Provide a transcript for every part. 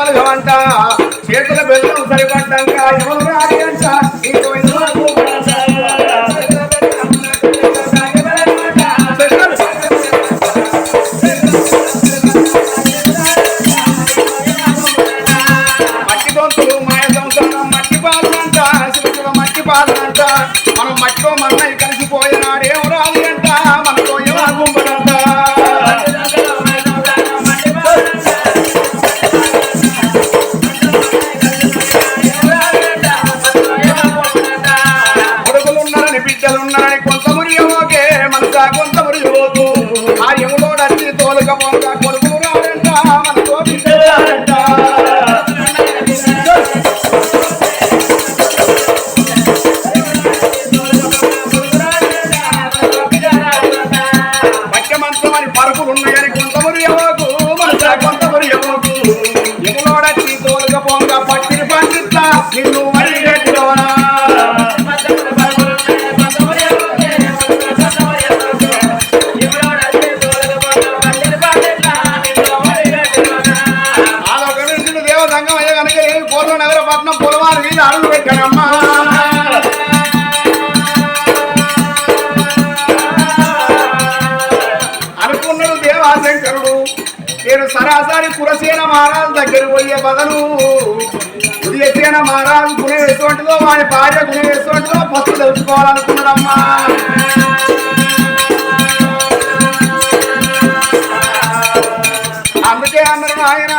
బలగమంట చేతుల బెల్లం సరిపడ్డాక ఎవరు ఆ ఎముడోడు వచ్చి తోలుకపోగా ఒకసారి సరాసరి కురసేన మహారాజు దగ్గర పోయే బదులు ఉదయసేన మహారాజు గుణ వేసుకుంటుందో వాడి భార్య గుణ వేసుకుంటుందో పసుపు తెలుసుకోవాలనుకున్నాడమ్మా అందుకే అన్నారు ఆయన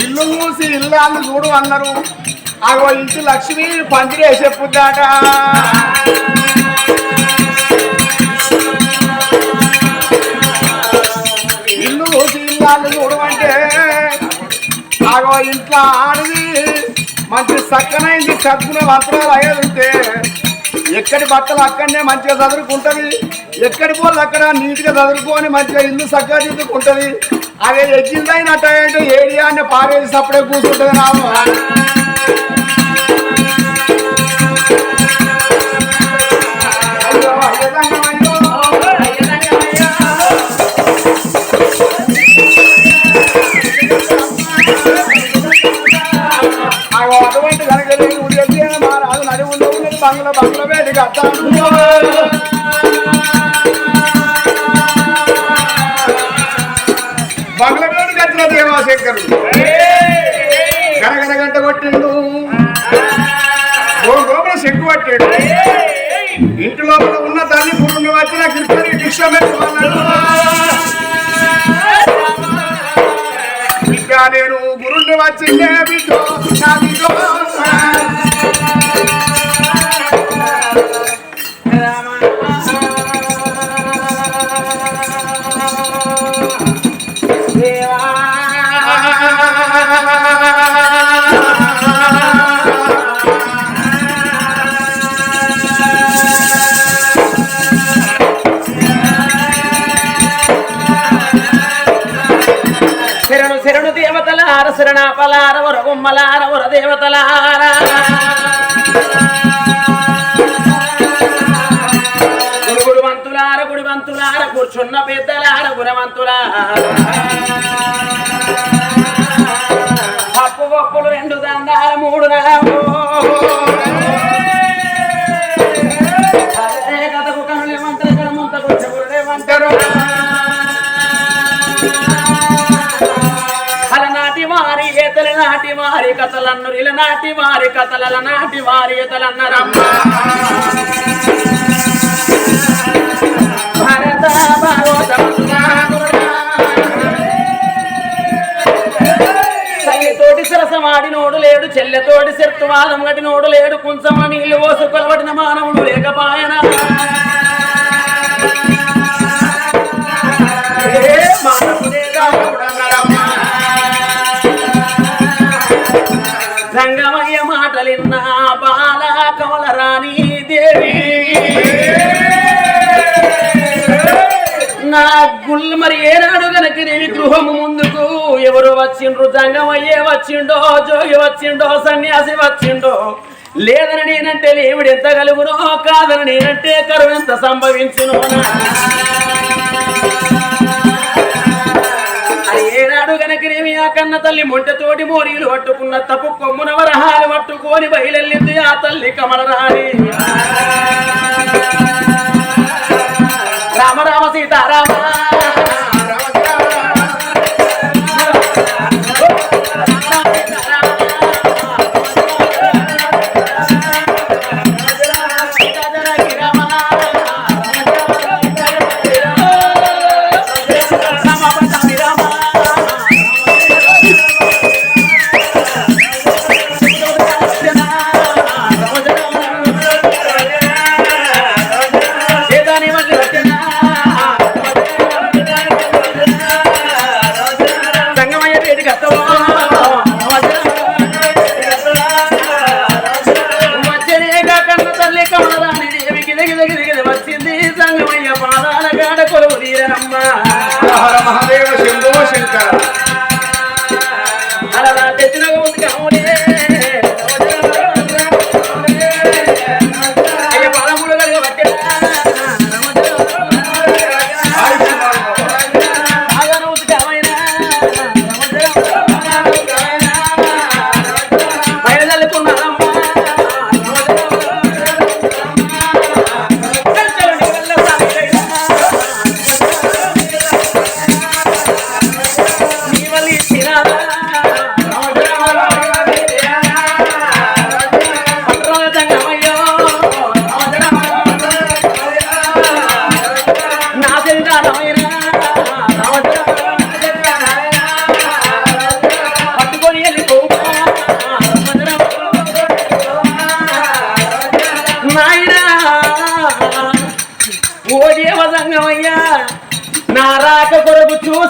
ఇల్లు మూసి ఇల్లాలు చూడు అన్నారు. అగో ఇంటి లక్ష్మి పందిరే చెప్పుద్దాట మూసి చూడమంటే ఆగో అగో ఇంట్లో ఆడిది మంచి చక్కనైంది చదువుకునే వస్త్రాలు అయ్యేది ఉంటే ఎక్కడి బట్టలు అక్కడనే మంచిగా చదువుకుంటుంది ఎక్కడి పోలు అక్కడ నీట్గా చదువుకొని మంచిగా ఇల్లు చక్కగా దిద్దుకుంటది. అదే ఎక్కిందైనట్టు అంటే ఏరియా అని పారేసి అప్పుడే కూర్చుంటుంది రాము ఉన్నది బంగ్లా వేడికి అత్తాను బంగ్లా వేడికి వచ్చిన దేవాశంకరుడు గనగన గంట కొట్టిండు గోగోమ శంకు పట్టాడు ఇంటి లోపల ఉన్న తల్లి గురుని వచ్చిన కిర్కని భిక్ష పెట్టుకున్నాడు నేను గురుని వచ్చిందే బిడ్డ నా బిడ్డ దేవతలార. శరణాపలార వర బొమ్మలార గుడివంతులార కూర్చున్న పెద్దలార గుణవంతులార అప్పు గొప్పులు రెండు దండాల మూడు నాము నాటి వారి కథలన్ను ఇలా నాటి వారి కథల నాటి వారి ఎతలన్నరమ్మ భరత తోటి సరసమాడి నోడు లేడు చెల్లెతోటి శర్తువాదం గటి నోడు లేడు కుంచమ నీళ్ళు పోసు కొలవడిన మానవుడు లేకపాయన నా గుళ్ళు మరి ఏనాడు గనక నీ గృహము ముందుకు ఎవరు వచ్చిండ్రు? జంగమయ్యే వచ్చిండో జోగి వచ్చిండో సన్యాసి వచ్చిండో? లేదని నేనంటే లేవుడు ఎంత కలుగునో కాదని నేనంటే కరువు ఎంత సంభవించును? ఆ కన్న తల్లి మొంటతోటి మోరీలు పట్టుకున్న తప్పు కొమ్మున వరహాలు పట్టుకొని బయలెల్లింది ఆ తల్లి కమలరాణి. రామ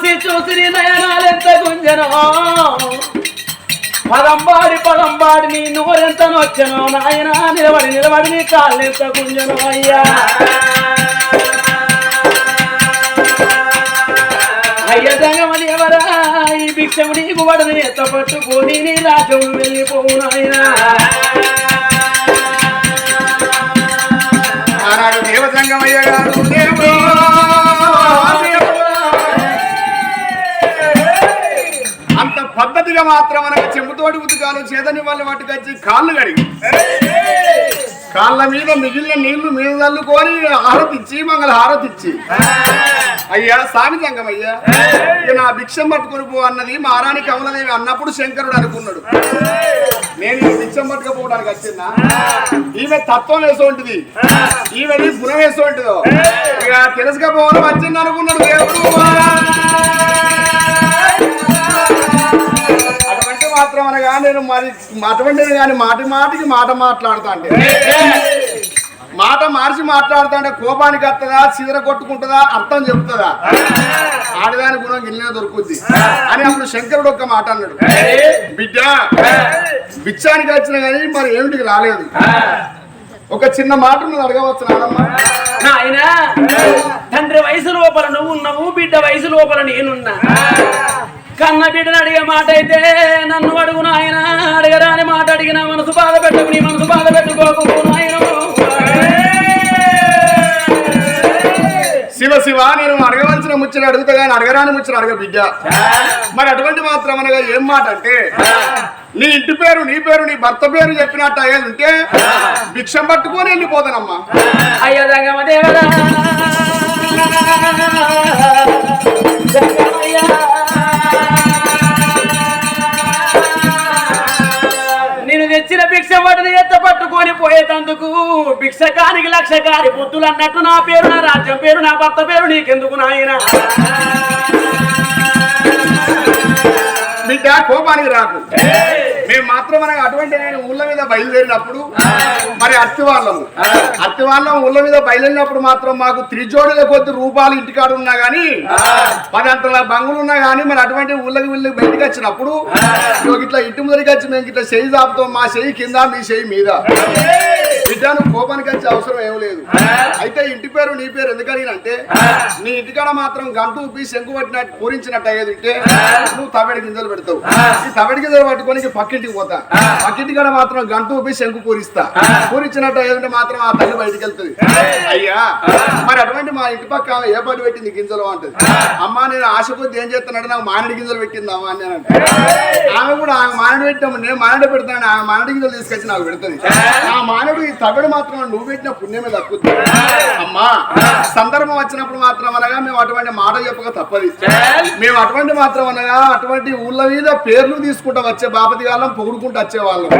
చూసి చూసి నీ నయనాలెంత గుంజనో పదంబాడి పదంబాడి నీ నోరెంత నొచ్చనో నాయన నిలబడి నిలబడి నీ కాళ్ళెంత గుంజనో అయ్యా అయ్య సంగమని ఎవరా ఈ భిక్షము నీకు పడని ఎంత పట్టుకొని నీ రాజ్యం వెళ్ళిపోవు నాయన ఆనాడు దేవ సంగమయ్య గారు పద్ధతిగా మాత్రం అనగా చెంబుతోటి ఉతుకాలు చేదని వాళ్ళు పట్టుకొచ్చి కాళ్ళు కడిగి. కాళ్ళ మీద మిగిలిన నీళ్ళు మీద చల్లుకొని హారతిచ్చి మంగళ హారతిచ్చి అయ్యా స్వామి అయ్యా ఇక నా భిక్షం పట్టుకొని పో అన్నది మారాణి కమలదేవి అన్నప్పుడు శంకరుడు అనుకున్నాడు. నేను ఈ భిక్షం పట్టుకపోవడానికి వచ్చిందా ఈమె తత్వం వేసోంటిది ఈమెది గుణం వేసోంటిదో ఇక తెలుసుకపోవడం వచ్చింది అనుకున్నాడు దేవుడు. మాత్రం అనగా నేను మరి అటువంటిది కానీ మాటి మాటికి మాట మాట్లాడుతా అంటే. మాట మార్చి మాట్లాడుతా అంటే కోపానికి వస్తుందా చిదర కొట్టుకుంటుందా అర్థం చెప్తుందా ఆడదాని గుణం గిన్నె దొరుకుద్ది. అని అప్పుడు శంకరుడు ఒక్క మాట అన్నాడు. బిడ్డ బిచ్చానికి వచ్చిన కానీ మరి ఏమిటికి రాలేదు. ఒక చిన్న మాట నువ్వు అడగవచ్చు నానమ్మ. ఆయన తండ్రి వయసు లోపల నువ్వు ఉన్నావు బిడ్డ వయసు లోపల నేనున్నా. కన్న బిడ్డను అడిగే మాట అయితే నన్ను అడుగు నాయన. అడగరాని మాట అడిగిన మనసు బాధ పెట్టుకు నీ మనసు బాధ పెట్టుకోకు నాయన. శివ శివ నేను అడగవలసిన ముచ్చట అడుగుతా కానీ అడగరాని ముచ్చట అడగ బిడ్డ. మరి అటువంటి మాత్రం అనగా ఏం మాట అంటే నీ ఇంటి పేరు నీ పేరు నీ భర్త పేరు చెప్పినట్టు అయ్యేది ఉంటే భిక్షం పట్టుకొని వెళ్ళిపోతానమ్మా. అయ్యో పట్టుకొని పోయేటందుకు భిక్షకానికి లక్షకారి బుద్ధులు అన్నట్టు నా పేరు నా రాజ్యం పేరు నా భర్త పేరు నీకెందుకు నాయన? బిడ్డ కోపానికి రాకు. మేము మాత్రం అనగా అటువంటి నేను ఊళ్ళ మీద బయలుదేరినప్పుడు మరి అత్తి వాళ్ళము అత్తి వాళ్ళం ఊళ్ళ మీద బయలుదేరినప్పుడు మాత్రం మాకు త్రిజోడుల కొద్ది రూపాయలు ఇంటికాడ ఉన్నా గానీ పది అంతల బంగులు ఉన్నా గానీ మరి అటువంటి ఊళ్ళకి వెళ్ళి బయటికి వచ్చినప్పుడు ఇట్లా ఇంటి ముందరికి వచ్చి మేము ఇట్లా చెయ్యి చాపుతాం మా చెయ్యి కింద మీ చెయ్యి మీద. బిడ్డ నువ్వు కోపానికి వచ్చే అవసరం ఏం లేదు. అయితే ఇంటి పేరు నీ పేరు ఎందుకు అడిగినంటే నీ ఇంటికాడ మాత్రం గంటు ఊపి శంకు పట్టినట్టు పూరించినట్టు అయ్యేది ఉంటే నువ్వు తవిడి గింజలు పెడతావు. ఈ తవిడి గింజలు పట్టుకొని పక్కింటికి పోతా. పక్కింటి కాడ మాత్రం గంటు ఊపి శంకు పూరిస్తా. పూరించినట్టు అయ్యేది మాత్రం ఆ తల్లి బయటికి వెళ్తుంది. అయ్యా మరి అటువంటి మా ఇంటి పక్క ఏ పడి పెట్టింది గింజలు అంటది. అమ్మా నేను ఆశ కొద్ది ఏం చేస్తున్నాడు? నాకు మామిడి గింజలు పెట్టింది అమ్మా అని అంటే. ఆమె కూడా ఆమె మామిడి పెట్టాము నేను మామిడి పెడతాను ఆమె మామిడి గింజలు తీసుకొచ్చి నాకు పెడుతుంది. ఆ మానవుడు ఈ తగడు మాత్రం నువ్వు పెట్టిన పుణ్యమే దక్కుతుంది అమ్మా సందర్భం వచ్చినప్పుడు మాత్రం అనగా మేము అటువంటి మాట చెప్పక తప్పది. మేము అటువంటి మాత్రం అనగా అటువంటి ఊళ్ళ మీద పేర్లు తీసుకుంటా వచ్చే బాపతి వాళ్ళం పొగుడుకుంటూ వచ్చే వాళ్ళం.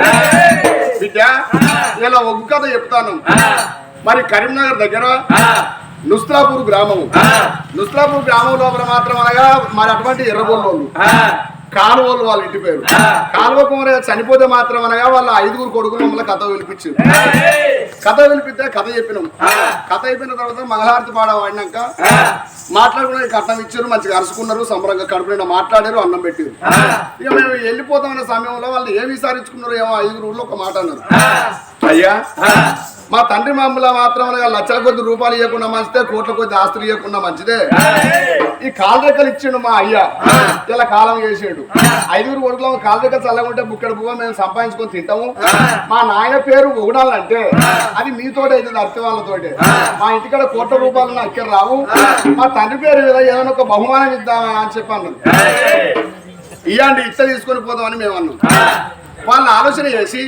బిడ్డ ఇలా ఒగ్గు కథ చెప్తాను. మరి కరీంనగర్ దగ్గర నుస్లాపూర్ గ్రామం నుస్లాపూర్ గ్రామం లోపల మాత్రం అనగా మరి అటువంటి ఎర్రగొల్లోళ్ళు కాలువలు వాళ్ళ ఇంటి పేరు. కాలువ కుమార చనిపోతే మాత్రం అనగా వాళ్ళ ఐదుగురు కొడుకులు మమ్మల్ని కథ పిలిపించారు కథ పిలిపిస్తే కథ చెప్పినాం. కథ అయిపోయిన తర్వాత మంగళహారతి పాడ వాడినాక మాట్లాడుకునే కట్నం ఇచ్చారు మంచిగా అరుచుకున్నారు సంబరంగా కడుపు మాట్లాడారు అన్నం పెట్టారు. ఇక మేము వెళ్ళిపోతామనే సమయంలో వాళ్ళు ఏమి విసారించుకున్నారు ఏమో ఐదుగురు ఊళ్ళో ఒక మాట అన్నారు. అయ్యా మా తండ్రి మమ్మల్ని మాత్రం లక్షల కొద్ది రూపాయలు ఇవ్వకుండా మంచిదే కోట్ల కొద్ది ఆస్తులు ఇవ్వకుండా మంచిదే. ఈ కాలు రెక్కలు ఇచ్చిండు మా అయ్య. ఇలా కాలం చేసాడు. ఐదుగురు కొడుకులు కాలు రెక్క చల్లకుంటే బుక్కడి పువ్వ మేము సంపాదించుకొని తింటాము. మా నాయన పేరు ఉగడాలంటే అది మీతోటే అవుతుంది అత్తి వాళ్ళతోటే. మా ఇంటికాడ కోట్ల రూపాయలు నా ఇక్కడ రావు. మా తండ్రి పేరు మీద ఏదైనా ఒక బహుమానం ఇద్దామా అని చెప్పి అన్నాం ఇయ్యండి ఇచ్చ తీసుకొని పోదామని మేము అన్నాం. వాళ్ళు ఆలోచన చేసి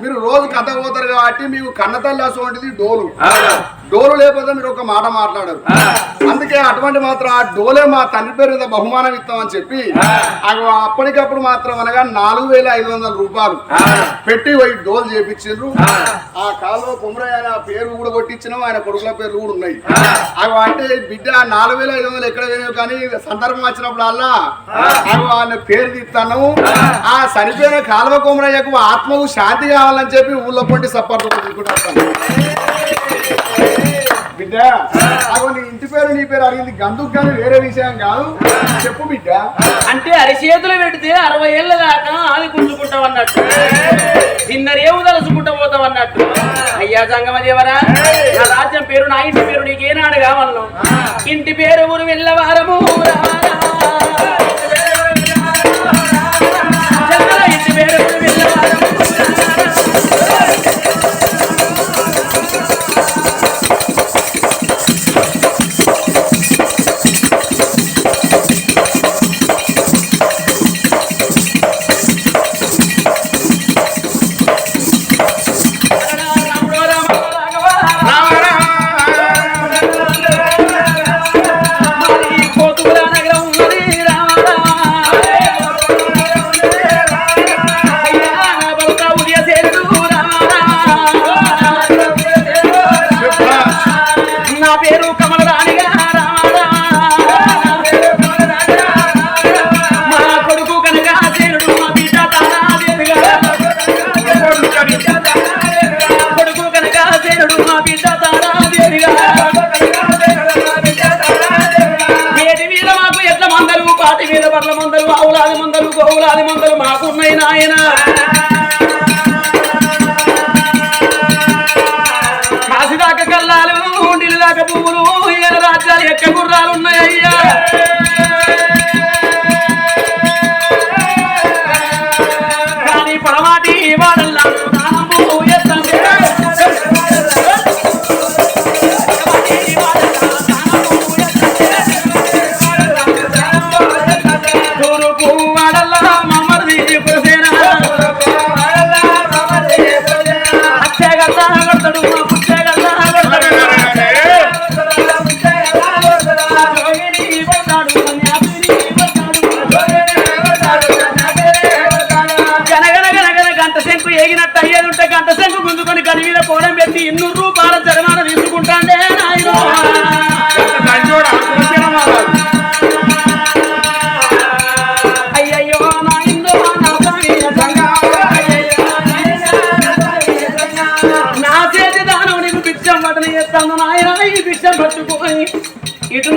మీరు రోజు కథ పోతారు కాబట్టి మీకు కన్నతల్లి అటువంటిది డోలు. డోలు లేకపోతే మీరు ఒక మాట మాట్లాడరు. అందుకే అటువంటి మాత్రం ఆ డోలే మా తండ్రి పేరు మీద బహుమానం ఇస్తామని చెప్పి అప్పటికప్పుడు మాత్రం అనగా నాలుగు వేల ఐదు వందల రూపాయలు పెట్టి పోయి డోలు చేపించారు ఆ. కాలంలో కుమరయ్య అనే ఆ పేరు కూడా కొట్టించినాం ఆయన కొడుకుల పేర్లు కూడా ఉన్నాయి. అవి అంటే బిడ్డ నాలుగు వేల ఐదు వందలు ఎక్కడ పోయినావు కానీ సందర్భం వచ్చినప్పుడు అలా అవి ఆయన పేరు తీస్తాను. ఆ చనిపోయిన కాలువ కుమరయ్యకు ఆత్మకు శాంతి కావాలని చెప్పి ఊళ్ళో సపోర్ట్ తీసుకుంటాను బిడ్డ అగో నీ ఇంటి పేరు నీ పేరు అడిగింది గందుకు కానీ వేరే విషయం కాదు. చెప్పు బిడ్డ. అంటే అరిచేతులు పెడితే అరవై ఏళ్ళ దాకా ఆది గుంజుకుంటాం అన్నట్టు. తిన్నరేవు తలుచుకుంటా పోతాం అన్నట్టు. అయ్యా సంగమదేవరా నా రాజ్యం పేరు నా ఇంటి పేరు నీకేనాడు కావాలను. ఇంటి పేరు ఊరు వెళ్ళవారము నా పేరు వేటి మీద మాకు మందలు పాటి మీద పట్ల మందలు ఆవులాది మందలు గోవులాది మందలు మాకున్నాయి నాయన. దాకా భూములు ఏడు రాజ్యాలు ఎక్క గుర్రాలు ఉన్నాయ్యా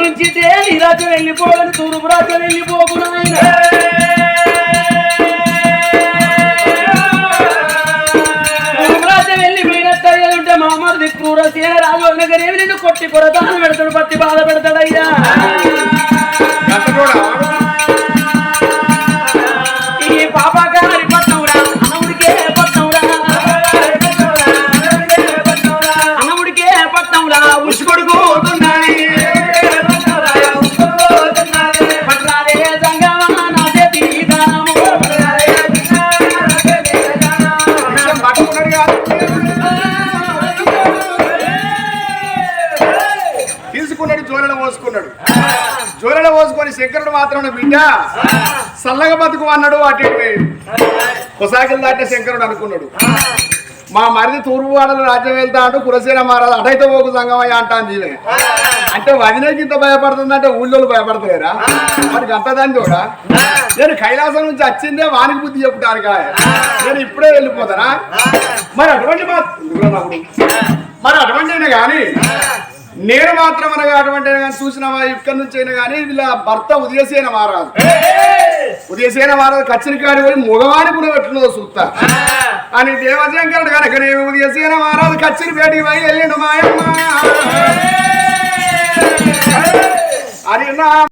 ఇటు నుంచి తేలి రాజ్యం వెళ్ళిపోదని తూర్పు రాజు వెళ్ళిపోకు నాయన. తూర్పు రాజ్యం రాజు అనగానేమి నిన్ను కొట్టి కొరతాను పెడతాడు పత్తి బాధ పెడతాడయ్యా. శంకరుడు మాత్రం బిడ్డ. చల్లగా బతుకు అన్నాడు అటు ఇటు కొసాకిలు దాటే శంకరుడు అనుకున్నాడు. మా మరిది తూర్పు వాడలు రాజ్యం వెళ్తా అంటూ కురసేన మహారాజు అటైతే పోకు సంగమయ్య అంటాను జీవే అంటే వదినకి ఇంత భయపడుతుందంటే ఊళ్ళో భయపడతలేరా? మరి అంత దాన్ని కూడా నేను కైలాసం నుంచి వచ్చిందే వానికి బుద్ధి చెప్తాను నేను ఇప్పుడే వెళ్ళిపోతానా? మరి అటువంటి మరి అటువంటి అయినా కానీ నేను మాత్రం అనగా అటువంటి చూసినావా ఇక్కడి నుంచి అయినా కానీ వీళ్ళ భర్త ఉదయసేన మహారాజు. ఉదయసేన మహారాజు కచ్చిన కాడి పోయి మగవాని కూడా పెట్టున్నదో చూస్తా. అని దేవశంకరుడు కనుక నేను ఉదయసేన మహారాజు కచ్చిన పేటికి పోయి వెళ్ళిండు మాయమ్మ అది నా